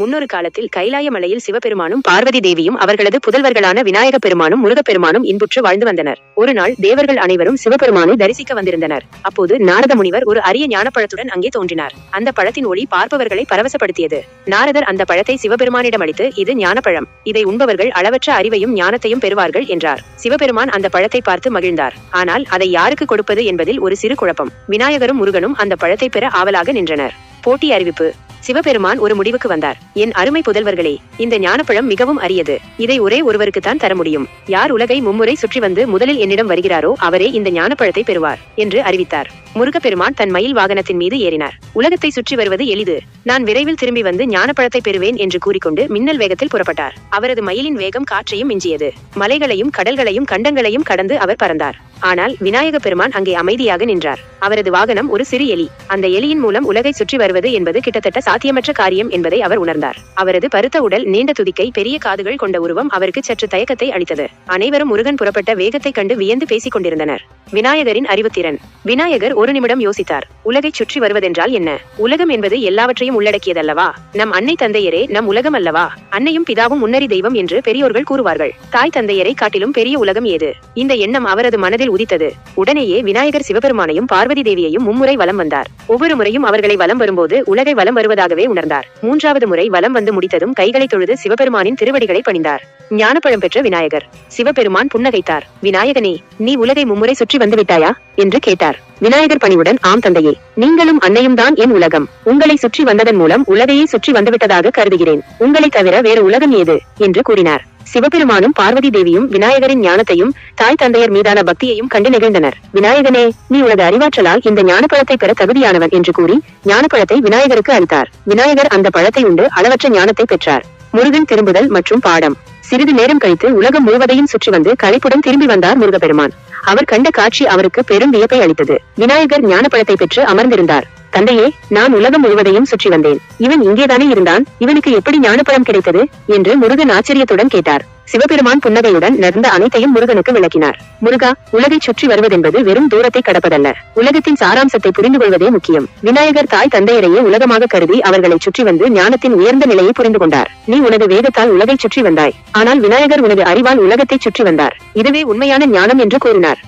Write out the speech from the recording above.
முன்னொரு காலத்தில் கைலாய மலையில் சிவபெருமானும் பார்வதி தேவியும் அவர்களது புதல்வர்களான விநாயக பெருமானும் முருகப்பெருமானும் இன்புற்று வாழ்ந்து வந்தனர். ஒரு நாள் தேவர்கள் அனைவரும் சிவபெருமானை தரிசிக்க வந்திருந்தனர். அப்போது நாரத முனிவர் ஒரு அரிய ஞானப்பழத்துடன் அங்கே தோன்றினார். அந்த பழத்தின் ஒளி பார்ப்பவர்களை பரவசப்படுத்தியது. நாரதர் அந்த பழத்தை சிவபெருமானிடம் அளித்து இது ஞானப்பழம். இதை உண்பவர்கள் அளவற்ற அறிவையும் ஞானத்தையும் பெறுவார்கள் என்றார். சிவபெருமான் அந்த பழத்தை பார்த்து மகிழ்ந்தார். ஆனால் அதை யாருக்கு கொடுப்பது என்பதில் ஒரு சிறு குழப்பம். விநாயகரும் முருகனும் அந்த பழத்தை பெற ஆவலாக நின்றனர். போட்டி அறிவிப்பு. சிவபெருமான் ஒரு முடிவுக்கு வந்தார். என் அருமை புதல்வர்களே இந்த ஞானப்பழம் மிகவும் அரியது. இதை ஒரே ஒருவருக்கு தான் தர முடியும். யார் உலகை மும்முறை சுற்றி வந்து முதலில் என்னிடம் வருகிறாரோ அவரே இந்த ஞானப்பழத்தை பெறுவார் என்று அறிவித்தார். முருகப்பெருமான் தன் மயில் வாகனத்தின் மீது ஏறினார். உலகத்தை சுற்றி வருவது எளிது. நான் விரைவில் திரும்பி வந்து ஞானப்பழத்தை பெறுவேன் என்று கூறிக்கொண்டு மின்னல் வேகத்தில் புறப்பட்டார். அவரது மயிலின் வேகம் காற்றையும் மிஞ்சியது. மலைகளையும் கடல்களையும் கண்டங்களையும் கடந்து அவர் பறந்தார். ஆனால் விநாயக பெருமான் அங்கே அமைதியாக நின்றார். அவரது வாகனம் ஒரு சிறு எலி. அந்த எலியின் மூலம் உலகை சுற்றி வருவது என்பது கிட்டத்தட்ட சாத்தியமற்ற காரியம் என்பதை அவர் உணர்ந்தார். அவரது பருத்த உடல் நீண்ட துதிக்கை பெரிய காதுகள் கொண்ட உருவம் அவருக்கு சற்று தயக்கத்தை அளித்தது. அனைவரும் முருகன் புறப்பட்ட வேகத்தை கண்டு வியந்து பேசிக் கொண்டிருந்தனர். விநாயகரின் அறிவுத்திறன். விநாயகர் ஒரு நிமிடம் யோசித்தார். உலகை சுற்றி வருவதென்றால் என்ன? உலகம் என்பது எல்லாவற்றையும் உள்ளடக்கியதல்லவா? நம் அன்னை தந்தையரே நம் உலகம் அல்லவா? அன்னையும் பிதாவும் முன்னறி தெய்வம் என்று பெரியோர்கள் கூறுவார்கள். தாய் தந்தையரை காட்டிலும் பெரிய உலகம் ஏது? இந்த எண்ணம் அவரது மனதில் உதித்தது. உடனேயே விநாயகர் சிவபெருமானையும் பார்வதி தேவியையும் மும்முறை வலம் வந்தார். ஒவ்வொரு முறையும் அவர்களை வலம் வரும்போது உலகை வலம் வருவதாகவே உணர்ந்தார். மூன்றாவது முறை வலம் வந்து முடித்ததும் கைகளை தொழுது சிவபெருமானின் திருவடிகளை பணிந்தார். ஞானப்பழம் பெற்ற விநாயகர். சிவபெருமான் புன்னகைத்தார். விநாயகனே நீ உலகை மும்முறை சுற்றி வந்து விட்டாயா? என்று கேட்டார். விநாயகர் பணிவுடன் ஆம் தந்தையே நீங்களும் அன்னையும் தான் என் உலகம். உங்களை சுற்றி வந்ததன் மூலம் உலகையே சுற்றி வந்துவிட்டதாக கருதுகிறேன். உங்களை தவிர வேறு உலகம் ஏது? என்று கூறினார். சிவபெருமானும் பார்வதி தேவியும் விநாயகரின் ஞானத்தையும் தாய் தந்தையர் மீதான பக்தியையும் கண்டு நிகழ்ந்தனர். விநாயகனே நீ உனது அறிவாற்றலால் இந்த ஞானப்பழத்தை பெற தகுதியானவன் என்று கூறி ஞானப்பழத்தை விநாயகருக்கு அளித்தார். விநாயகர் அந்த பழத்தை உண்டு அளவற்ற ஞானத்தை பெற்றார். முருகன் திரும்புதல் மற்றும் பாடம். சிறிது நேரம் கழித்து உலகம் முழுவதையும் சுற்றி வந்து களைப்புடன் திரும்பி வந்தார் முருகப்பெருமான். அவர் கண்ட காட்சி அவருக்கு பெரும் வியப்பை அளித்தது. விநாயகர் ஞானப்பழத்தை பெற்று அமர்ந்திருந்தார். தந்தையே நான் உலகம் முழுவதையும் சுற்றி வந்தேன். இவன் இங்கேதானே இருந்தான் இவனுக்கு எப்படி ஞானப்பழம் கிடைத்தது? என்று முருகன் ஆச்சரியத்துடன் கேட்டார். சிவபெருமான் புன்னகையுடன் நடந்த அனைத்தையும் முருகனுக்கு விளக்கினார். முருகா உலகை சுற்றி வருவதென்பது வெறும் தூரத்தை கடப்பதல்ல. உலகத்தின் சாராம்சத்தை புரிந்து கொள்வதே முக்கியம். விநாயகர் தாய் தந்தையரையே உலகமாக கருதி அவர்களை சுற்றி வந்து ஞானத்தின் உயர்ந்த நிலையை புரிந்து கொண்டார். நீ உனது வேதத்தால் உலகை சுற்றி வந்தாய். ஆனால் விநாயகர் உனது அறிவால் உலகத்தை சுற்றி வந்தார். இதுவே உண்மையான ஞானம் என்று கூறினார்.